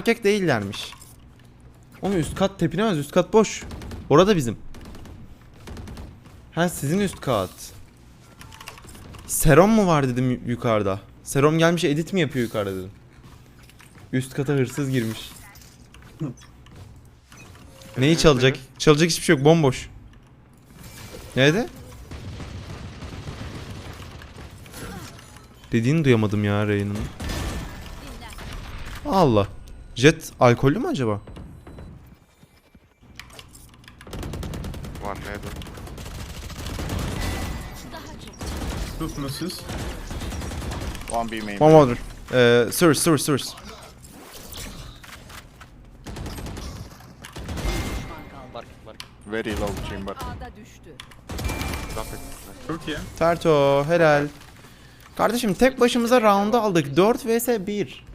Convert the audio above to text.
erkek değillermiş. Oğlum üst kat tepinemez üst kat boş. Orada bizim. Ha sizin üst kat. Serom mu var dedim yu- yukarıda. Serom gelmiş edit mi yapıyor yukarıda dedim. Üst kata hırsız girmiş. Neyi çalacak? Çalacak hiçbir şey yok bomboş. Nerede? Dediğini duyamadım ya Rey'nin. Allah. Jet alkollü mü acaba? One nade. Sus musunuz? One B main. One water. Ee, sewers, sewers, sewers. Very low chamber. A'da düştü. Çok iyi. Terto, helal. Kardeşim tek başımıza round'u aldık. 4 vs 1.